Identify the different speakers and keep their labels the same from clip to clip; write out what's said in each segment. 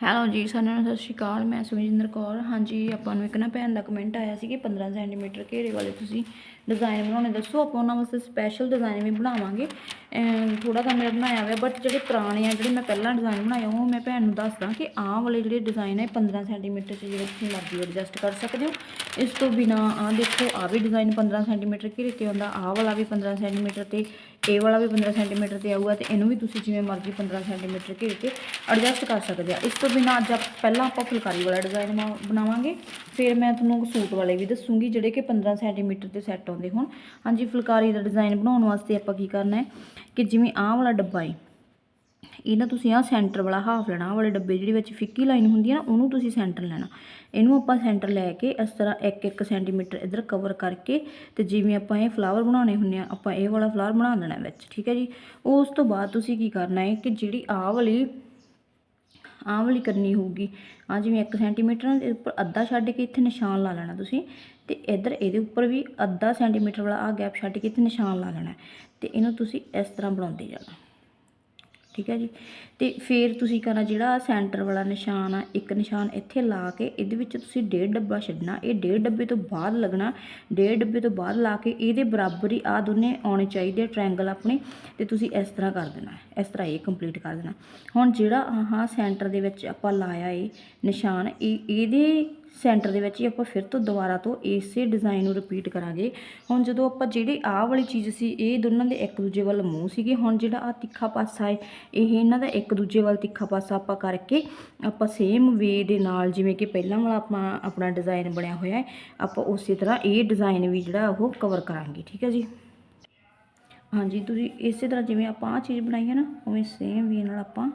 Speaker 1: Hello ਜੀ ਸਾਰਿਆਂ ਨੂੰ ਸਤਿ ਸ਼੍ਰੀ ਅਕਾਲ, ਮੈਂ ਸੁਮਿੰਦਰ ਕੌਰ। ਹਾਂਜੀ, ਆਪਾਂ ਨੂੰ ਇੱਕ ਨਾ ਭੈਣ ਦਾ ਕਮੈਂਟ ਆਇਆ ਸੀ ਕਿ 15 ਸੈਂਟੀਮੀਟਰ ਘੇਰੇ ਵਾਲੇ ਤੁਸੀਂ ਡਿਜ਼ਾਈਨ ਬਣਾਉਣੇ। ਦੱਸੋ, ਆਪਾਂ ਉਹਨਾਂ ਵਾਸਤੇ ਸਪੈਸ਼ਲ ਡਿਜ਼ਾਈਨ ਵੀ ਬਣਾਵਾਂਗੇ। ਥੋੜਾ ਤਾਂ ਮੇਰਾ ਬਣਾਇਆ ਹੋਇਆ ਬਟ ਜਿਹੜੇ ਪੁਰਾਣੇ ਆ, ਜਿਹੜੇ ਮੈਂ ਪਹਿਲਾਂ ਡਿਜ਼ਾਈਨ ਬਣਾਇਆ ਉਹ ਮੈਂ ਭੈਣ ਨੂੰ ਦੱਸਦਾ ਕਿ ਆਹ ਵਾਲੇ ਜਿਹੜੇ ਡਿਜ਼ਾਈਨ ਹੈ 15 ਸੈਂਟੀਮੀਟਰ 'ਚ ਜਿਹੜੇ ਤੁਸੀਂ ਮਰਜ਼ੀ ਐਡਜਸਟ ਕਰ ਸਕਦੇ ਹੋ। ਇਸ ਤੋਂ ਬਿਨਾ, ਆਹ ਦੇਖੋ, ਆਹ ਵੀ ਡਿਜ਼ਾਈਨ 15 ਸੈਂਟੀਮੀਟਰ ਘੇਰੇ ਤੇ ਆਉਂਦਾ, ਆਹ ਵਾਲਾ ਵੀ 15 ਸੈਂਟੀਮੀਟਰ ਤੇ ਇਹ ਵਾਲਾ ਵੀ 15 ਸੈਂਟੀਮੀਟਰ ਤੇ ਆਊਗਾ ਤੇ ਇਹਨੂੰ ਵੀ ਤੁਸੀਂ ਜਿਵੇਂ ਮਰਜ਼ੀ 15 ਸੈਂਟੀਮੀਟਰ ਘੇਰ ਕੇ ਐਡਜਸਟ ਕਰ ਸਕਦੇ ਆ। ਇਸ ਤੋਂ ਬਿਨਾ ਅੱਜ ਆਪ- ਪਹਿਲਾਂ ਆਪਾਂ ਫੁਲਕਾਰੀ ਵਾਲਾ ਡਿਜ਼ਾਈਨ ਬਣਾਵਾਂਗੇ। ਫਿਰ ਮੈਂ ਤੁਹਾਨੂੰ ਸੂਟ ਵਾਲੇ ਵੀ ਦੱਸੂਗੀ ਜਿਹੜੇ ਕਿ 15 ਸੈਂਟੀਮੀਟਰ ਤੇ ਸੈੱਟ ਆਉਂਦੇ ਹੋਣ। ਹਾਂਜੀ, ਫੁਲਕਾਰੀ ਦਾ ਡਿਜ਼ਾਈਨ ਬਣਾਉਣ ਵਾਸਤੇ ਆਪਾਂ ਕੀ ਕਰਨਾ ਹੈ ਕਿ ਜਿਵੇਂ ਆਹ ਵਾਲਾ ਡੱਬਾ ਹੈ ਇਹ ਤੁਸੀਂ ਆਹ ਸੈਂਟਰ ਵਾਲਾ ਹਾਫ ਲੈਣਾ, ਆਹ ਵਾਲੇ ਡੱਬੇ ਜਿਹੜੀ ਵਿੱਚ ਫਿੱਕੀ ਲਾਈਨ ਹੁੰਦੀ ਹੈ ਨਾ, ਉਹਨੂੰ ਤੁਸੀਂ ਸੈਂਟਰ ਲੈਣਾ। ਇਹਨੂੰ ਆਪਾਂ ਸੈਂਟਰ ਲੈ ਕੇ ਇਸ ਤਰ੍ਹਾਂ 1-1 ਸੈਂਟੀਮੀਟਰ ਇਧਰ ਕਵਰ ਕਰਕੇ ਤੇ ਜਿਵੇਂ ਆਪਾਂ ਇਹ ਫਲਾਵਰ ਬਣਾਉਣੇ ਹੁੰਦੇ ਆ, ਆਪਾਂ ਇਹ ਵਾਲਾ ਫਲਾਵਰ ਬਣਾ ਲੈਣਾ ਵਿੱਚ, ਠੀਕ ਹੈ ਜੀ? ਉਸ ਤੋਂ ਬਾਅਦ ਤੁਸੀਂ ਕੀ ਕਰਨਾ ਹੈ ਕਿ ਜਿਹੜੀ ਆਹ ਵਾਲੀ ਆਹ ਵਾਲੀ ਕਰਨੀ ਹੋਊਗੀ ਆ ਜਿਵੇਂ 1 ਸੈਂਟੀਮੀਟਰ ਦੇ ਉੱਪਰ ਅੱਧਾ ਛੱਡ ਕੇ ਇੱਥੇ ਨਿਸ਼ਾਨ ਲਾ ਲੈਣਾ ਤੁਸੀਂ, ਤੇ ਇੱਧਰ ਇਹਦੇ ਉੱਪਰ ਵੀ ਅੱਧਾ ਸੈਂਟੀਮੀਟਰ ਵਾਲਾ ਆ ਗੈਪ ਛੱਡ ਕੇ ਇੱਥੇ ਨਿਸ਼ਾਨ ਲਾ ਲੈਣਾ ਤੇ ਇਹਨੂੰ ਤੁਸੀਂ ਇਸ ਤਰ੍ਹਾਂ ਬਣਾਉਂਦੇ ਜਾਣਾ। ਠੀਕ ਹੈ ਜੀ। ਤੇ ਫਿਰ ਤੁਸੀਂ ਕਰਨਾ ਜਿਹੜਾ ਸੈਂਟਰ ਵਾਲਾ ਨਿਸ਼ਾਨ ਆ, ਇੱਕ ਨਿਸ਼ਾਨ ਇੱਥੇ ਲਾ ਕੇ ਇਹਦੇ ਵਿੱਚ ਤੁਸੀਂ ਡੇਢ ਡੱਬਾ ਛੱਡਣਾ। ਇਹ ਡੇਢ ਡੱਬੇ ਤੋਂ ਬਾਅਦ ਲੱਗਣਾ। ਡੇਢ ਡੱਬੇ ਤੋਂ ਬਾਅਦ ਲਾ ਕੇ ਇਹਦੇ ਬਰਾਬਰ ਹੀ ਆ ਦੋਨੇ ਆਉਣੇ ਚਾਹੀਦੇ ਟ੍ਰਾਇੰਗਲ ਆਪਣੇ। ਤੇ ਤੁਸੀਂ ਇਸ ਤਰ੍ਹਾਂ ਕਰ ਦੇਣਾ, ਇਸ ਤਰ੍ਹਾਂ ਇਹ ਕੰਪਲੀਟ ਕਰ ਦੇਣਾ। ਹੁਣ ਜਿਹੜਾ ਆਹ ਸੈਂਟਰ ਦੇ ਵਿੱਚ ਆਪਾਂ ਲਾਇਆ ਏ ਨਿਸ਼ਾਨ, ਇਹ ਇਹਦੇ ਸੈਂਟਰ ਦੇ ਵਿੱਚ ਹੀ ਆਪਾਂ ਫਿਰ ਤੋਂ ਦੁਬਾਰਾ ਤੋਂ ਇਸੇ ਡਿਜ਼ਾਈਨ ਨੂੰ ਰਿਪੀਟ ਕਰਾਂਗੇ। ਹੁਣ ਜਦੋਂ ਆਪਾਂ ਜਿਹੜੀ ਆਹ ਵਾਲੀ ਚੀਜ਼ ਸੀ, ਇਹ ਦੋਨਾਂ ਦੇ ਇੱਕ ਦੂਜੇ ਵੱਲ ਮੂੰਹ ਸੀਗੇ। ਹੁਣ ਜਿਹੜਾ ਆ ਤਿੱਖਾ ਪਾਸਾ ਹੈ, ਇਹ ਇਹਨਾਂ ਦਾ ਇੱਕ ਦੂਜੇ ਵੱਲ ਤਿੱਖਾ ਪਾਸਾ ਆਪਾਂ ਕਰਕੇ ਆਪਾਂ ਸੇਮ ਵੇ ਦੇ ਨਾਲ ਜਿਵੇਂ ਕਿ ਪਹਿਲਾਂ ਵਾਲਾ ਆਪਾਂ ਆਪਣਾ ਡਿਜ਼ਾਈਨ ਬਣਿਆ ਹੋਇਆ ਹੈ, ਆਪਾਂ ਉਸੇ ਤਰ੍ਹਾਂ ਇਹ ਡਿਜ਼ਾਈਨ ਵੀ ਜਿਹੜਾ ਉਹ ਕਵਰ ਕਰਾਂਗੇ। ਠੀਕ ਹੈ ਜੀ? ਹਾਂਜੀ, ਤੁਸੀਂ ਇਸੇ ਤਰ੍ਹਾਂ ਜਿਵੇਂ ਆਪਾਂ ਆਹ ਚੀਜ਼ ਬਣਾਈ ਹੈ ਨਾ, ਉਵੇਂ ਸੇਮ ਵੇ ਨਾਲ ਆਪਾਂ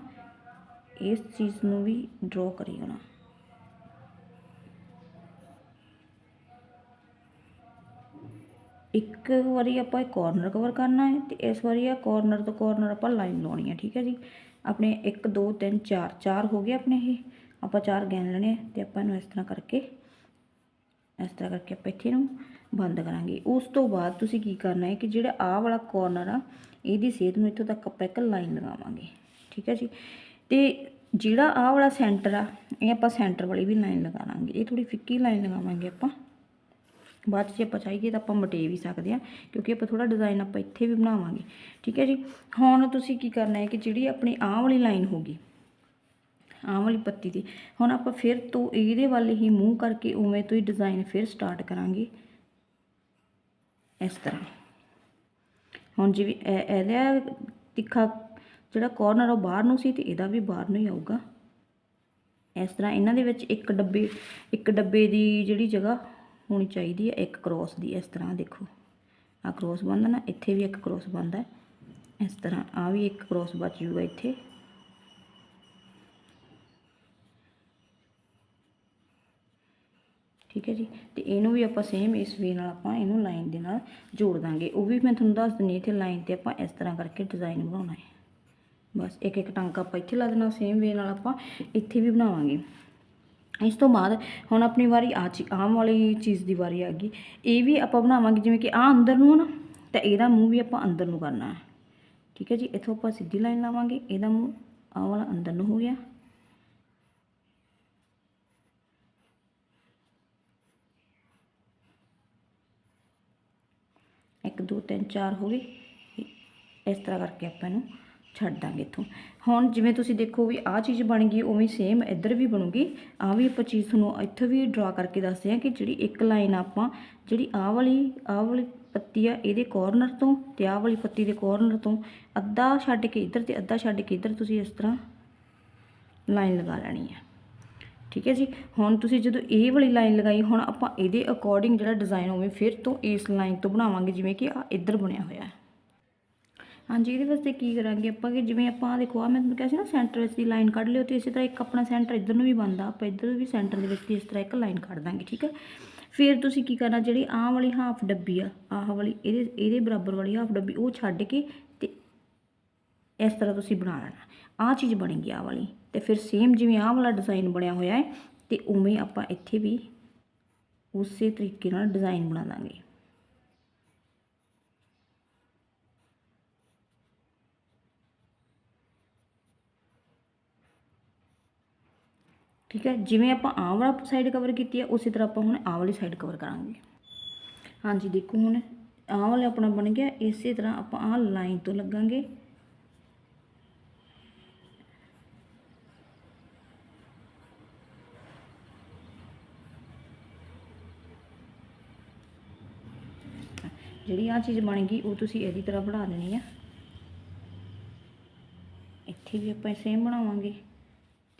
Speaker 1: ਇਸ ਚੀਜ਼ ਨੂੰ ਵੀ ਡਰਾ ਕਰੀ ਜਾਣਾ ਇੱਕ ਵਾਰੀ ਆਪਾਂ ਇਹ ਕੋਰਨਰ ਕਵਰ ਕਰਨਾ ਹੈ ਤੇ ਇਸ ਵਾਰੀ ਆ ਕੋਰਨਰ ਤੋਂ ਕੋਰਨਰ ਆਪਾਂ ਲਾਈਨ ਲਾਉਣੀ ਹੈ, ਠੀਕ ਹੈ ਜੀ? ਆਪਣੇ 1 2 3 4 ਚਾਰ ਹੋ ਗਏ ਆਪਣੇ ਇਹ। ਆਪਾਂ ਚਾਰ ਗਿਣ ਲੈਣੇ ਆ ਤੇ ਆਪਾਂ ਇਹਨੂੰ ਇਸ ਤਰ੍ਹਾਂ ਕਰਕੇ, ਇਸ ਤਰ੍ਹਾਂ ਕਰਕੇ ਆਪਾਂ ਇੱਥੇ ਨੂੰ ਬੰਦ ਕਰਾਂਗੇ। ਉਸ ਤੋਂ ਬਾਅਦ ਤੁਸੀਂ ਕੀ ਕਰਨਾ ਹੈ ਕਿ ਜਿਹੜਾ ਆਹ ਵਾਲਾ ਕੋਰਨਰ ਆ, ਇਹਦੀ ਸੇਧ ਨੂੰ ਇੱਥੋਂ ਤੱਕ ਆਪਾਂ ਇੱਕ ਲਾਈਨ ਲਗਾਵਾਂਗੇ, ਠੀਕ ਹੈ ਜੀ? ਤੇ ਜਿਹੜਾ ਆਹ ਵਾਲਾ ਸੈਂਟਰ ਆ, ਇਹ ਆਪਾਂ ਸੈਂਟਰ ਵਾਲੀ ਵੀ ਲਾਈਨ ਲਗਾਵਾਂਗੇ ਇਹ ਥੋੜੀ ਫਿੱਕੀ ਲਾਈਨ ਲਗਾਵਾਂਗੇ ਆਪਾਂ। ਬਾਅਦ 'ਚ ਜੇ ਆਪਾਂ ਚਾਹੀਏ ਤਾਂ ਆਪਾਂ ਮਟੇ ਵੀ ਸਕਦੇ ਆ ਕਿਉਂਕਿ ਆਪਾਂ ਥੋੜਾ ਡਿਜ਼ਾਈਨ ਆਪਾਂ ਇੱਥੇ ਵੀ ਬਣਾਵਾਂਗੇ। ਠੀਕ ਹੈ ਜੀ? ਹੁਣ ਤੁਸੀਂ ਕੀ ਕਰਨਾ ਹੈ ਕਿ ਜਿਹੜੀ ਆਪਣੀ ਆਹ ਵਾਲੀ ਲਾਈਨ ਹੋਗੀ ਆਹ ਵਾਲੀ ਪੱਤੀ ਦੀ, ਹੁਣ ਆਪਾਂ ਫਿਰ ਤੋਂ ਇਹਦੇ ਵੱਲ ਹੀ ਮੂੰਹ ਕਰਕੇ ਉਵੇਂ ਤੋਂ ਹੀ ਡਿਜ਼ਾਈਨ ਫਿਰ ਸਟਾਰਟ ਕਰਾਂਗੇ। ਇਸ ਤਰ੍ਹਾਂ। ਹੁਣ ਜਿਵੇਂ ਇਹ- ਇਹਦਾ ਤਿੱਖਾ ਜਿਹੜਾ ਕੋਰਨਰ ਉਹ ਬਾਹਰ ਨੂੰ ਸੀ ਤੇ ਇਹਦਾ ਵੀ ਬਾਹਰ ਨੂੰ ਹੀ ਆਊਗਾ। ਇਸ ਤਰ੍ਹਾਂ ਇਹਨਾਂ ਦੇ ਵਿੱਚ ਇੱਕ ਡੱਬੇ ਇੱਕ ਡੱਬੇ ਦੀ ਜਿਹੜੀ ਜਗ੍ਹਾ ਹੋਣੀ ਚਾਹੀਦੀ ਹੈ, ਇੱਕ ਕ੍ਰੋਸ ਦੀ ਇਸ ਤਰ੍ਹਾਂ ਦੇਖੋ। ਆ ਕ੍ਰੋਸ ਬੰਦਾ ਨਾ ਇੱਥੇ ਵੀ ਇੱਕ ਕ੍ਰੋਸ ਬੰਦਾ ਇਸ ਤਰ੍ਹਾਂ ਆ ਵੀ ਇੱਕ ਕ੍ਰੋਸ ਬਚ ਜੂਗਾ ਇੱਥੇ। ਠੀਕ ਹੈ ਜੀ, ਤੇ ਇਹਨੂੰ ਵੀ ਆਪਾਂ ਸੇਮ ਇਸ ਵੇ ਨਾਲ ਆਪਾਂ ਇਹਨੂੰ ਲਾਈਨ ਦੇ ਨਾਲ ਜੋੜ ਦਾਂਗੇ। ਉਹ ਵੀ ਮੈਂ ਤੁਹਾਨੂੰ ਦੱਸ ਦਿੰਨੀ ਇੱਥੇ ਲਾਈਨ ਤੇ ਆਪਾਂ ਇਸ ਤਰ੍ਹਾਂ ਕਰਕੇ ਡਿਜ਼ਾਈਨ ਬਣਾਉਣਾ ਹੈ। ਬਸ ਇੱਕ ਇੱਕ ਟਾਂਕਾ ਆਪਾਂ ਇੱਥੇ ਲਾ ਦੇਣਾ ਸੇਮ ਵੇ ਨਾਲ ਆਪਾਂ ਇੱਥੇ ਵੀ ਬਣਾਵਾਂਗੇ। ਇਸ ਤੋਂ ਬਾਅਦ ਹੁਣ ਆਪਣੀ ਵਾਰੀ ਆ ਚੀ, ਆਮ ਵਾਲੀ ਚੀਜ਼ ਦੀ ਵਾਰੀ ਆ ਗਈ ਇਹ ਵੀ ਆਪਾਂ ਬਣਾਵਾਂਗੇ, ਜਿਵੇਂ ਕਿ ਆ ਅੰਦਰ ਨੂੰ ਨਾ, ਤਾਂ ਇਹਦਾ ਮੂੰਹ ਵੀ ਆਪਾਂ ਅੰਦਰ ਨੂੰ ਕਰਨਾ ਹੈ। ਠੀਕ ਹੈ ਜੀ? ਇੱਥੋਂ ਆਪਾਂ ਸਿੱਧੀ ਲਾਈਨ ਲਾਵਾਂਗੇ। ਇਹਦਾ ਮੂੰਹ ਆਹ ਵਾਲਾ ਅੰਦਰ ਨੂੰ ਹੋ ਗਿਆ। ਇੱਕ, ਦੋ, ਤਿੰਨ, ਚਾਰ ਹੋ ਗਏ। ਇਸ ਤਰ੍ਹਾਂ ਕਰਕੇ ਆਪਾਂ ਇਹਨੂੰ ਛੱਡ ਦਾਂਗੇ ਇੱਥੋਂ। ਹੁਣ ਜਿਵੇਂ ਤੁਸੀਂ ਦੇਖੋ ਵੀ ਆਹ ਚੀਜ਼ ਬਣ ਗਈ, ਉਵੇਂ ਸੇਮ ਇੱਧਰ ਵੀ ਬਣੂਗੀ। ਆਹ ਵੀ ਆਪਾਂ ਚੀਜ਼ ਤੁਹਾਨੂੰ ਇੱਥੇ ਵੀ ਡਰਾ ਕਰਕੇ ਦੱਸਦੇ ਆ ਕਿ ਜਿਹੜੀ ਇੱਕ ਲਾਈਨ ਆਪਾਂ, ਜਿਹੜੀ ਆਹ ਵਾਲੀ ਆਹ ਵਾਲੀ ਪੱਤੀ ਆ ਇਹਦੇ ਕੋਰਨਰ ਤੋਂ ਤੇ ਆਹ ਵਾਲੀ ਪੱਤੀ ਦੇ ਕੋਰਨਰ ਤੋਂ ਅੱਧਾ ਛੱਡ ਕੇ ਇੱਧਰ ਤੇ ਅੱਧਾ ਛੱਡ ਕੇ ਇੱਧਰ ਤੁਸੀਂ ਇਸ ਤਰ੍ਹਾਂ ਲਾਈਨ ਲਗਾ ਲੈਣੀ ਹੈ। ਠੀਕ ਹੈ ਜੀ? ਹੁਣ ਤੁਸੀਂ ਜਦੋਂ ਇਹ ਵਾਲੀ ਲਾਈਨ ਲਗਾਈ, ਹੁਣ ਆਪਾਂ ਇਹਦੇ ਅਕੋਰਡਿੰਗ ਜਿਹੜਾ ਡਿਜ਼ਾਈਨ ਹੋਵੇ ਫਿਰ ਤੋਂ ਇਸ ਲਾਈਨ ਤੋਂ ਬਣਾਵਾਂਗੇ, ਜਿਵੇਂ ਕਿ ਆ ਇੱਧਰ ਬਣਿਆ ਹੋਇਆ ਹੈ। ਹਾਂਜੀ, ਇਹਦੇ ਵਾਸਤੇ ਕੀ ਕਰਾਂਗੇ ਆਪਾਂ ਕਿ ਜਿਵੇਂ ਆਪਾਂ ਆਹ ਦੇਖੋ ਆ ਮੈਂ ਤੁਹਾਨੂੰ ਕਿਹਾ ਸੀ ਨਾ ਸੈਂਟਰ ਵਿੱਚ ਦੀ ਲਾਈਨ ਕੱਢ ਲਿਓ ਤੇ ਇਸੇ ਤਰ੍ਹਾਂ ਇੱਕ ਆਪਣਾ ਸੈਂਟਰ ਇੱਧਰ ਨੂੰ ਵੀ ਬਣਦਾ, ਆਪਾਂ ਇੱਧਰ ਵੀ ਸੈਂਟਰ ਦੇ ਵਿੱਚ ਦੀ ਇਸ ਤਰ੍ਹਾਂ ਇੱਕ ਲਾਈਨ ਕੱਢ ਦਾਂਗੇ, ਠੀਕ ਹੈ? ਫਿਰ ਤੁਸੀਂ ਕੀ ਕਰਨਾ, ਜਿਹੜੀ ਆਹ ਵਾਲੀ ਹਾਫ ਡੱਬੀ ਆ, ਆਹ ਵਾਲੀ, ਇਹਦੇ ਇਹਦੇ ਬਰਾਬਰ ਵਾਲੀ ਹਾਫ ਡੱਬੀ, ਉਹ ਛੱਡ ਕੇ ਤੇ ਇਸ ਤਰ੍ਹਾਂ ਤੁਸੀਂ ਬਣਾ ਲੈਣਾ। ਆਹ ਚੀਜ਼ ਬਣੇਗੀ ਆਹ ਵਾਲੀ, ਤੇ ਫਿਰ ਸੇਮ ਜਿਵੇਂ ਆਹ ਵਾਲਾ ਡਿਜ਼ਾਈਨ ਬਣਿਆ ਹੋਇਆ ਹੈ, ਤੇ ਉਵੇਂ ਆਪਾਂ ਇੱਥੇ ਵੀ ਉਸੇ ਤਰੀਕੇ ਨਾਲ ਡਿਜ਼ਾਈਨ ਬਣਾ ਦਾਂਗੇ। ਠੀਕ ਹੈ ਜਿਵੇਂ ਆਪਾਂ ਆਹ ਵਾਲਾ ਸਾਈਡ ਕਵਰ ਕੀਤੀ ਹੈ ਉਸੇ ਤਰ੍ਹਾਂ ਆਪਾਂ ਹੁਣ ਆਹ ਵਾਲੀ ਸਾਈਡ ਕਵਰ ਕਰਾਂਗੇ ਹਾਂਜੀ ਦੇਖੋ ਹੁਣ ਆਹ ਵਾਲਾ ਆਪਣਾ ਬਣ ਗਿਆ ਇਸੇ ਤਰ੍ਹਾਂ ਆਪਾਂ ਆਹ ਲਾਈਨ ਤੋਂ ਲੱਗਾਂਗੇ ਜਿਹੜੀ ਆ ਚੀਜ਼ ਬਣ ਗਈ ਉਹ ਤੁਸੀਂ ਇਹਦੀ ਤਰ੍ਹਾਂ ਬਣਾ ਦੇਣੀ ਆ ਇੱਥੇ ਵੀ ਆਪਾਂ ਸੇਮ ਬਣਾਵਾਂਗੇ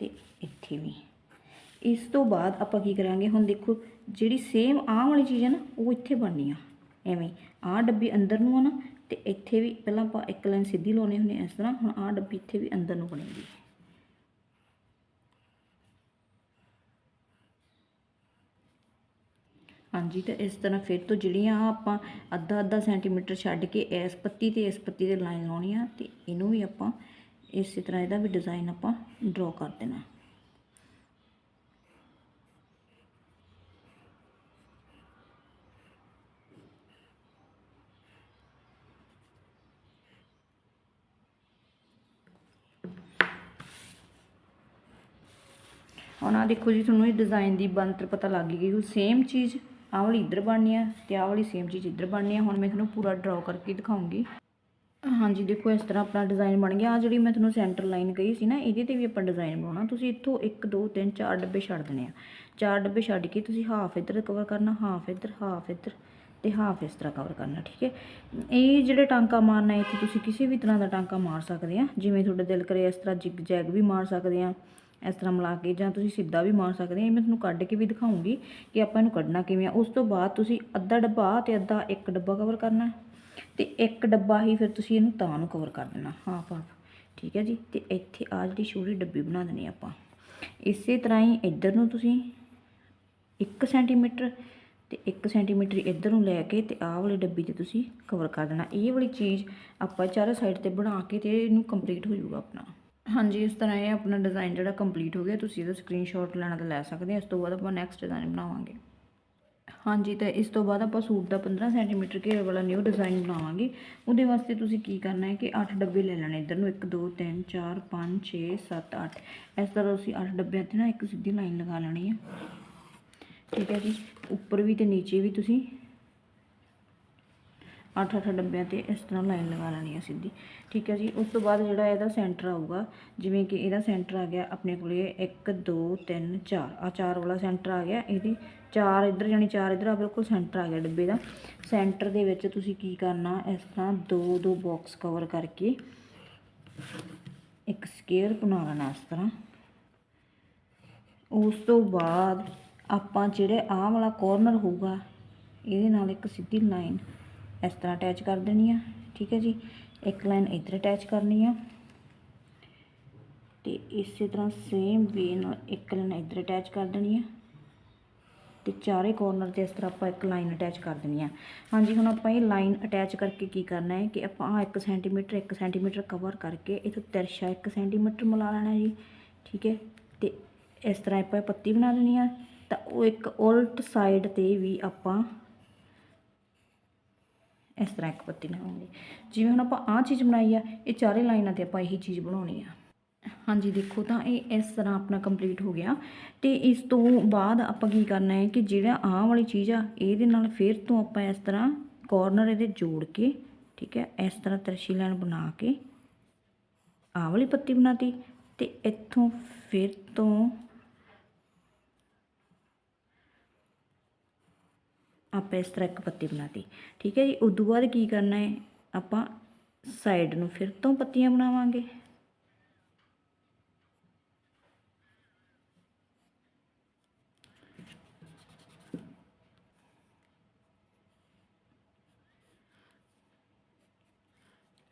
Speaker 1: ਤੇ ਇੱਥੇ ਵੀ ਇਸ ਤੋਂ ਬਾਅਦ ਆਪਾਂ ਕੀ ਕਰਾਂਗੇ? ਹੁਣ ਦੇਖੋ, ਜਿਹੜੀ ਸੇਮ ਆਹ ਵਾਲੀ ਚੀਜ਼ ਹੈ ਨਾ, ਉਹ ਇੱਥੇ ਬਣਨੀ ਆ। ਐਵੇਂ, ਆਹ ਡੱਬੀ ਅੰਦਰ ਨੂੰ ਆ ਨਾ, ਤੇ ਇੱਥੇ ਵੀ ਪਹਿਲਾਂ ਆਪਾਂ ਇੱਕ ਲਾਈਨ ਸਿੱਧੀ ਲਾਉਣੀ ਹੁੰਦੀ ਇਸ ਤਰ੍ਹਾਂ, ਹੁਣ ਆਹ ਡੱਬੀ ਇੱਥੇ ਵੀ ਅੰਦਰ ਨੂੰ ਬਣੇਗੀ। ਹਾਂਜੀ, ਤਾਂ ਇਸ ਤਰ੍ਹਾਂ ਫਿਰ ਤੋਂ ਜਿਹੜੀਆਂ ਆਹ ਆਪਾਂ ਅੱਧਾ ਅੱਧਾ ਸੈਂਟੀਮੀਟਰ ਛੱਡ ਕੇ ਇਸ ਪੱਤੀ ਤੇ ਇਸ ਪੱਤੀ ਦੇ ਲਾਈਨ ਲਾਉਣੀ ਆ, ਤੇ ਇਹਨੂੰ ਵੀ ਆਪਾਂ ਇਸੇ ਤਰ੍ਹਾਂ ਇਹਦਾ ਵੀ ਡਿਜ਼ਾਈਨ ਆਪਾਂ ਡਰਾ ਕਰ ਦੇਣਾ ਹੁਣ ਆ ਦੇਖੋ ਜੀ, ਤੁਹਾਨੂੰ ਇਹ ਡਿਜ਼ਾਈਨ ਦੀ ਬਣਤਰ ਪਤਾ ਲੱਗ ਗਈ ਉਹ ਸੇਮ ਚੀਜ਼ ਆਹ ਵਾਲੀ ਇੱਧਰ ਬਣਨੀ ਆ ਤੇ ਆਹ ਵਾਲੀ ਸੇਮ ਚੀਜ਼ ਇੱਧਰ ਬਣਨੀ ਆ। ਹੁਣ ਮੈਂ ਤੁਹਾਨੂੰ ਪੂਰਾ ਡਰਾ ਕਰਕੇ ਦਿਖਾਉਂਗੀ। ਹਾਂਜੀ, ਦੇਖੋ ਇਸ ਤਰ੍ਹਾਂ ਆਪਣਾ ਡਿਜ਼ਾਈਨ ਬਣ ਗਿਆ। ਆ ਜਿਹੜੀ ਮੈਂ ਤੁਹਾਨੂੰ ਸੈਂਟਰ ਲਾਈਨ ਕਹੀ ਸੀ ਨਾ, ਇਹਦੇ ਤੇ ਵੀ ਆਪਾਂ ਡਿਜ਼ਾਈਨ ਬਣਾਉਣਾ। ਤੁਸੀਂ ਇੱਥੋਂ 1 2 3 4 ਡੱਬੇ ਛੱਡ ਦੇਣੇ ਆ। ਚਾਰ ਡੱਬੇ ਛੱਡ ਕੇ ਤੁਸੀਂ ਹਾਫ ਇੱਧਰ ਕਵਰ ਕਰਨਾ ਹਾਫ ਇੱਧਰ ਹਾਫ ਇੱਧਰ ਤੇ ਹਾਫ ਇਸ ਤਰ੍ਹਾਂ ਕਵਰ ਕਰਨਾ, ਠੀਕ ਹੈ? ਇਹ ਜਿਹੜੇ ਟਾਂਕਾ ਮਾਰਨਾ ਇੱਥੇ ਤੁਸੀਂ ਕਿਸੇ ਵੀ ਤਰ੍ਹਾਂ ਦਾ ਟਾਂਕਾ ਮਾਰ ਸਕਦੇ ਆ। ਜਿਵੇਂ ਤੁਹਾਡਾ ਦਿਲ ਕਰੇ ਇਸ ਤਰ੍ਹਾਂ ਜਿਗ ਜੈਗ ਵੀ ਮਾਰ ਸਕਦੇ ਆ। ਇਸ ਤਰ੍ਹਾਂ ਮਿਲਾ ਕੇ ਜਾਂ ਤੁਸੀਂ ਸਿੱਧਾ ਵੀ ਮਾਰ ਸਕਦੇ ਆ ਇਹ ਮੈਂ ਤੁਹਾਨੂੰ ਕੱਢ ਕੇ ਵੀ ਦਿਖਾਉਂਗੀ ਕਿ ਆਪਾਂ ਇਹਨੂੰ ਕੱਢਣਾ ਕਿਵੇਂ ਆ। ਉਸ ਤੋਂ ਬਾਅਦ ਤੁਸੀਂ ਅੱਧਾ ਡੱਬਾ ਆਹ ਤੇ ਅੱਧਾ ਇੱਕ ਡੱਬਾ ਕਵਰ ਕਰਨਾ ਹੈ ਤੇ ਇੱਕ ਡੱਬਾ ਹੀ ਫਿਰ ਤੁਸੀਂ ਇਹਨੂੰ ਤਾਂ ਨੂੰ ਕਵਰ ਕਰ ਦੇਣਾ। Half half. ਠੀਕ ਹੈ ਜੀ? ਤੇ ਇੱਥੇ ਆ ਜਿਹੜੀ ਛੋਟੀ ਡੱਬੀ ਬਣਾ ਦੇਣੀ ਆਪਾਂ। ਇਸੇ ਤਰ੍ਹਾਂ ਹੀ ਇੱਧਰ ਨੂੰ ਤੁਸੀਂ 1 ਸੈਂਟੀਮੀਟਰ ਤੇ 1 ਸੈਂਟੀਮੀਟਰ ਇੱਧਰ ਨੂੰ ਲੈ ਕੇ ਤੇ ਆਹ ਵਾਲੀ ਡੱਬੀ ਤੇ ਤੁਸੀਂ ਕਵਰ ਕਰ ਦੇਣਾ। ਇਹ ਵਾਲੀ ਚੀਜ਼ ਆਪਾਂ ਚਾਰੇ ਸਾਈਡ ਤੇ ਬਣਾ ਕੇ ਤੇ ਇਹਨੂੰ ਕੰਪਲੀਟ ਹੋ ਜਾਊਗਾ ਆਪਣਾ। ਹਾਂਜੀ, ਇਸ ਤਰ੍ਹਾਂ ਇਹ ਆਪਣਾ ਡਿਜ਼ਾਈਨ ਜਿਹੜਾ ਕੰਪਲੀਟ ਹੋ ਗਿਆ, ਤੁਸੀਂ ਇਹਦਾ ਸਕਰੀਨਸ਼ਾਟ ਲੈਣਾ ਤਾਂ ਲੈ ਸਕਦੇ ਆ। ਇਸ ਤੋਂ ਬਾਅਦ ਆਪਾਂ ਨੈਕਸਟ ਡਿਜ਼ਾਈਨ ਬਣਾਵਾਂਗੇ। ਹਾਂਜੀ, ਤੇ ਇਸ ਤੋਂ ਬਾਅਦ ਆਪਾਂ ਸੂਟ ਦਾ 15 ਸੈਂਟੀਮੀਟਰ ਘੇਰੇ ਵਾਲਾ ਨਿਊ ਡਿਜ਼ਾਈਨ ਬਣਾਵਾਂਗੇ। ਉਹਦੇ ਵਾਸਤੇ ਤੁਸੀਂ ਕੀ ਕਰਨਾ ਹੈ ਕਿ 8 ਡੱਬੇ ਲੈ ਲੈਣੇ। ਇੱਧਰ ਨੂੰ 1 2 3 4 5 6 7 8 ਇਸ ਤਰ੍ਹਾਂ ਤੁਸੀਂ 8 ਡੱਬਿਆਂ ਤੇ ਨਾ ਇੱਕ ਸਿੱਧੀ ਲਾਈਨ ਲਗਾ ਲੈਣੀ ਹੈ ਠੀਕ ਹੈ ਜੀ? ਉੱਪਰ ਵੀ ਤੇ ਨੀਚੇ ਵੀ ਤੁਸੀਂ 8-8 ਡੱਬਿਆਂ ਤੇ ਇਸ ਤਰ੍ਹਾਂ ਲਾਈਨ ਲਗਾ ਲੈਣੀ ਹੈ ਸਿੱਧੀ। ਠੀਕ ਹੈ ਜੀ, ਉਸ ਤੋਂ ਬਾਅਦ ਜਿਹੜਾ ਇਹਦਾ ਸੈਂਟਰ ਆਊਗਾ, ਜਿਵੇਂ ਕਿ ਇਹਦਾ ਸੈਂਟਰ ਆ ਗਿਆ ਆਪਣੇ ਕੋਲੇ 1 2 3 4 ਆ ਚਾਰ ਵਾਲਾ ਸੈਂਟਰ ਆ ਗਿਆ, ਇਹਦੀ ਚਾਰ ਇੱਧਰ ਜਾਨੀ ਚਾਰ ਇੱਧਰ ਆ ਬਿਲਕੁਲ ਸੈਂਟਰ ਆ ਗਿਆ ਡੱਬੇ ਦਾ। ਸੈਂਟਰ ਦੇ ਵਿੱਚ ਤੁਸੀਂ ਕੀ ਕਰਨਾ, ਇਸ ਤਰ੍ਹਾਂ ਦੋ ਦੋ ਬਾਕਸ ਕਵਰ ਕਰਕੇ ਇੱਕ ਸਕੇਅਰ ਬਣਾ ਲੈਣਾ ਇਸ ਤਰ੍ਹਾਂ। ਉਸ ਤੋਂ ਬਾਅਦ ਆਪਾਂ ਜਿਹੜੇ ਆਹ ਵਾਲਾ ਕੋਰਨਰ ਹੋਊਗਾ, ਇਹਦੇ ਨਾਲ ਇੱਕ ਸਿੱਧੀ ਲਾਈਨ ਇਸ ਤਰ੍ਹਾਂ ਅਟੈਚ ਕਰ ਦੇਣੀ ਆ, ਠੀਕ ਹੈ ਜੀ। ਇੱਕ ਲਾਈਨ ਇੱਧਰ ਅਟੈਚ ਕਰਨੀ ਆ। ਤੇ ਇਸੇ ਤਰ੍ਹਾਂ ਸੇਮ ਵੇ ਨਾਲ ਇੱਕ ਲਾਈਨ ਇੱਧਰ ਅਟੈਚ ਕਰ ਦੇਣੀ ਆ। ਤੇ ਚਾਰੇ ਕੋਰਨਰ ਤੇ ਇਸ ਤਰ੍ਹਾਂ ਆਪਾਂ ਇੱਕ ਲਾਈਨ ਅਟੈਚ ਕਰ ਦੇਣੀ ਆ। ਹਾਂਜੀ, ਹੁਣ ਆਪਾਂ ਇਹ ਲਾਈਨ ਅਟੈਚ ਕਰਕੇ ਕੀ ਕਰਨਾ ਹੈ ਕਿ ਆਪਾਂ ਆ 1 ਸੈਂਟੀਮੀਟਰ 1 ਸੈਂਟੀਮੀਟਰ ਕਵਰ ਕਰਕੇ ਇਥੋਂ ਤਿਰਛਾ 1 ਸੈਂਟੀਮੀਟਰ ਮਿਲਾ ਲੈਣਾ ਜੀ, ਠੀਕ ਹੈ? ਤੇ ਇਸ ਤਰ੍ਹਾਂ ਆਪਾਂ ਪੱਤੀ ਬਣਾ ਲੈਣੀ ਆ। ਤਾਂ ਉਹ ਇੱਕ ਉਲਟ ਸਾਈਡ ਤੇ ਵੀ ਆਪਾਂ ਇਸ ਤਰ੍ਹਾਂ ਇੱਕ ਪੱਤੀ ਬਣਾਉਂਗੇ ਜਿਵੇਂ ਹੁਣ ਆਪਾਂ ਆਹ ਚੀਜ਼ ਬਣਾਈ ਆ, ਇਹ ਚਾਰੇ ਲਾਈਨਾਂ ਤੇ ਆਪਾਂ ਇਹੀ ਚੀਜ਼ ਬਣਾਉਣੀ ਆ। ਹਾਂਜੀ, ਦੇਖੋ ਤਾਂ ਇਹ ਇਸ ਤਰ੍ਹਾਂ ਆਪਣਾ ਕੰਪਲੀਟ ਹੋ ਗਿਆ। ਤੇ ਇਸ ਤੋਂ ਬਾਅਦ ਆਪਾਂ ਕੀ ਕਰਨਾ ਹੈ ਕਿ ਜਿਹੜਾ ਆਹ ਵਾਲੀ ਚੀਜ਼ ਆ, ਇਹਦੇ ਨਾਲ ਫਿਰ ਤੋਂ ਆਪਾਂ ਇਸ ਤਰ੍ਹਾਂ ਕਾਰਨਰ ਇਹਦੇ ਜੋੜ ਕੇ, ਠੀਕ ਹੈ, ਇਸ ਤਰ੍ਹਾਂ ਤਿਰਛੀ ਲਾਈਨ ਬਣਾ ਕੇ ਆਹ ਵਾਲੀ ਪੱਤੀ ਬਣਾਤੀ। ਤੇ ਇੱਥੋਂ ਫਿਰ ਤੋਂ ਆਪਾਂ ਇਸ ਤਰ੍ਹਾਂ ਇੱਕ ਪੱਤੀ ਬਣਾਤੀ, ਠੀਕ ਹੈ ਜੀ? ਉਸ ਤੋਂ ਬਾਅਦ ਕੀ ਕਰਨਾ ਹੈ? ਆਪਾਂ ਸਾਈਡ ਨੂੰ ਫਿਰ ਤੋਂ ਪੱਤੀਆਂ ਬਣਾਵਾਂਗੇ।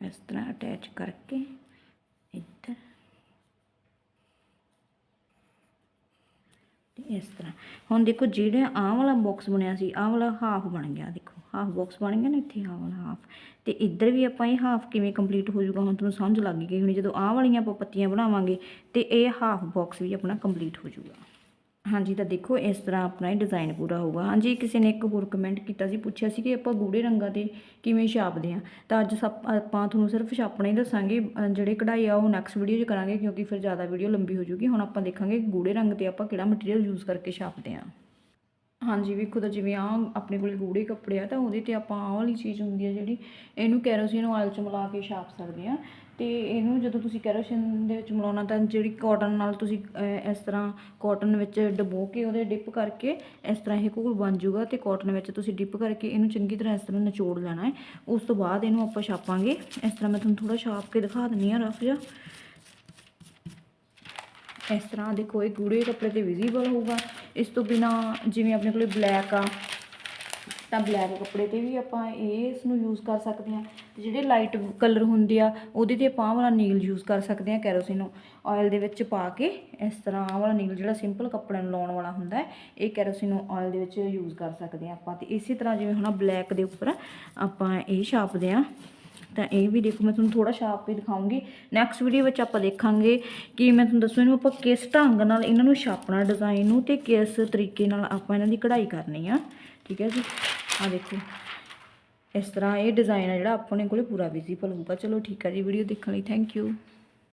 Speaker 1: ਇਸ ਤਰ੍ਹਾਂ ਅਟੈਚ ਕਰਕੇ ਇੱਧਰ। ਇਸ ਤਰ੍ਹਾਂ। ਹੁਣ ਦੇਖੋ ਜਿਹੜਾ ਆਹ ਵਾਲਾ ਬਾਕਸ ਬਣਿਆ ਸੀ, ਆਹ ਵਾਲਾ ਹਾਫ ਬਣ ਗਿਆ, ਦੇਖੋ। ਹਾਫ ਬਾਕਸ ਬਣ ਗਿਆ ਨਾ ਇੱਥੇ, ਆਹ ਵਾਲਾ ਹਾਫ ਤੇ ਇੱਧਰ ਵੀ ਆਪਾਂ ਇਹ ਹਾਫ ਕਿਵੇਂ ਕੰਪਲੀਟ ਹੋ ਜਾਊਗਾ, ਹੁਣ ਤੁਹਾਨੂੰ ਸਮਝ ਲੱਗ ਗਈ ਹੁਣ, ਜਦੋਂ ਆਹ ਵਾਲੀਆਂ ਆਪਾਂ ਪੱਤੀਆਂ ਬਣਾਵਾਂਗੇ, ਤੇ ਇਹ ਹਾਫ ਬਾਕਸ ਵੀ ਆਪਣਾ ਕੰਪਲੀਟ ਹੋ ਜਾਊਗਾ। ਹਾਂਜੀ ਤਾਂ ਦੇਖੋ ਇਸ ਤਰ੍ਹਾਂ ਆਪਣਾ ਇਹ ਡਿਜ਼ਾਈਨ ਪੂਰਾ ਹੋਊਗਾ। ਹਾਂਜੀ ਕਿਸੇ ਨੇ ਇੱਕ ਹੋਰ ਕਮੈਂਟ ਕੀਤਾ ਸੀ ਪੁੱਛਿਆ ਸੀ ਕਿ ਆਪਾਂ ਗੂੜੇ ਰੰਗਾਂ ਤੇ ਕਿਵੇਂ ਛਾਪਦੇ ਆ ਤਾਂ ਅੱਜ ਸਭ ਆਪਾਂ ਤੁਹਾਨੂੰ ਸਿਰਫ ਛਾਪਣਾ ਹੀ ਦੱਸਾਂਗੇ। ਅ, ਜਿਹੜੇ ਕਢਾਈ ਆ ਉਹ ਨੈਕਸਟ ਵੀਡੀਓ 'ਚ ਕਰਾਂਗੇ ਕਿਉਂਕਿ ਫਿਰ ਜ਼ਿਆਦਾ ਵੀਡੀਓ ਲੰਬੀ ਹੋ ਜੂਗੀ। ਹੁਣ ਆਪਾਂ ਦੇਖਾਂਗੇ ਗੂੜੇ ਰੰਗ ਤੇ ਆਪਾਂ ਕਿਹੜਾ ਮਟੀਰੀਅਲ ਯੂਜ਼ ਕਰਕੇ ਛਾਪਦੇ ਆ ਹਾਂਜੀ ਵੇਖੋ ਤਾਂ ਜਿਵੇਂ ਆ ਆਪਣੇ ਕੋਲ ਗੂੜੇ ਕੱਪੜੇ ਆ ਤਾਂ ਉਹਦੇ ਤੇ ਆਪਾਂ ਆਹ ਵਾਲੀ ਚੀਜ਼ ਹੁੰਦੀ ਆ ਜਿਹੜੀ, ਇਹਨੂੰ ਕੈਰੋਸਿਨ ਆਇਲ 'ਚ ਮਿਲਾ ਕੇ ਛਾਪ ਸਕਦੇ ਆ। ਤੇ ਇਹਨੂੰ ਜਦੋਂ ਤੁਸੀਂ ਕੈਰੋਸਿਨ ਦੇ ਵਿੱਚ ਮਿਲਾਉਣਾ ਤਾਂ ਜਿਹੜੀ ਕਾਟਨ ਨਾਲ ਤੁਸੀਂ ਇਸ ਤਰ੍ਹਾਂ ਕਾਟਨ ਵਿੱਚ ਡਬੋ ਕੇ ਉਹਦੇ ਡਿਪ ਕਰਕੇ ਇਸ ਤਰ੍ਹਾਂ ਇਹ ਘੋਲ ਬਣ ਜਾਊਗਾ ਤੇ ਕਾਟਨ ਵਿੱਚ ਤੁਸੀਂ ਡਿਪ ਕਰਕੇ ਇਹਨੂੰ ਚੰਗੀ ਤਰ੍ਹਾਂ ਇਸ ਤਰ੍ਹਾਂ ਨਿਚੋੜ ਲੈਣਾ ਹੈ। ਉਸ ਤੋਂ ਬਾਅਦ ਇਹਨੂੰ ਆਪਾਂ ਛਾਪਾਂਗੇ। ਇਸ ਤਰ੍ਹਾਂ ਮੈਂ ਤੁਹਾਨੂੰ ਥੋੜਾ ਛਾਪ ਕੇ ਦਿਖਾ ਦਿੰਨੀ ਆ ਰਫ ਜਿਹਾ ਇਸ ਤਰ੍ਹਾਂ ਦੇਖੋ ਇਹ ਗੂੜੇ ਕੱਪੜੇ ਤੇ ਵਿਜ਼ੀਬਲ ਹੋਊਗਾ। ਇਸ ਤੋਂ ਬਿਨਾ ਜਿਵੇਂ ਆਪਣੇ ਕੋਲੇ ਬਲੈਕ ਆ, ਤਾਂ ਬਲੈਕ ਕੱਪੜੇ ਤੇ ਵੀ ਆਪਾਂ ਇਹ ਇਸ ਨੂੰ ਯੂਜ਼ ਕਰ ਸਕਦੇ ਹਾਂ। ਤੇ ਜਿਹੜੇ ਲਾਈਟ ਕਲਰ ਹੁੰਦੇ ਆ, ਉਹਦੇ ਤੇ ਆਪਾਂ ਆਹ ਵਾਲਾ ਨੀਲ ਯੂਜ਼ ਕਰ ਸਕਦੇ ਹਾਂ ਕੈਰੋਸਿਨ ਆਇਲ ਦੇ ਵਿੱਚ ਪਾ ਕੇ ਇਸ ਤਰ੍ਹਾਂ ਆਹ ਵਾਲਾ ਨੀਲ ਜਿਹੜਾ ਸਿੰਪਲ ਕੱਪੜਿਆਂ ਨੂੰ ਲਾਉਣ ਵਾਲਾ ਹੁੰਦਾ ਹੈ, ਇਹ ਕੈਰੋਸਿਨ ਆਇਲ ਦੇ ਵਿੱਚ ਯੂਜ਼ ਕਰ ਸਕਦੇ ਹਾਂ ਆਪਾਂ। ਤੇ ਇਸੇ ਤਰ੍ਹਾਂ ਜਿਵੇਂ ਹੁਣ ਬਲੈਕ ਦੇ ਉੱਪਰ ਆਪਾਂ ਇਹ ਛਾਪਦੇ ਹਾਂ। ਤਾਂ ਇਹ ਵੀ ਦੇਖੋ ਮੈਂ ਤੁਹਾਨੂੰ ਥੋੜਾ ਛਾਪ ਵੀ ਦਿਖਾਉਂਗੀ। ਨੈਕਸਟ ਵੀਡੀਓ ਵਿੱਚ ਆਪਾਂ ਦੇਖਾਂਗੇ ਕਿ ਮੈਂ ਤੁਹਾਨੂੰ ਦੱਸੂ, ਇਹਨੂੰ ਆਪਾਂ ਕਿਸ ਢੰਗ ਨਾਲ ਇਹਨਾਂ ਨੂੰ ਛਾਪਣਾ ਡਿਜ਼ਾਈਨ ਨੂੰ ਤੇ ਕਿਸ ਤਰੀਕੇ ਨਾਲ ਆਪਾਂ ਇਹਨਾਂ ਦੀ ਕਢਾਈ ਕਰਨੀ ਆ। ਠੀਕ ਹੈ ਜੀ? ਆ ਦੇਖੋ। ਇਸ ਤਰ੍ਹਾਂ ਇਹ ਡਿਜ਼ਾਈਨ ਆ ਜਿਹੜਾ ਆਪਣੇ ਕੋਲੇ ਪੂਰਾ ਵਿਜ਼ੀਬਲ ਹੋਊਗਾ। ਚਲੋ ਠੀਕ ਹੈ ਜੀ ਵੀਡੀਓ ਦੇਖਣ ਲਈ ਥੈਂਕ ਯੂ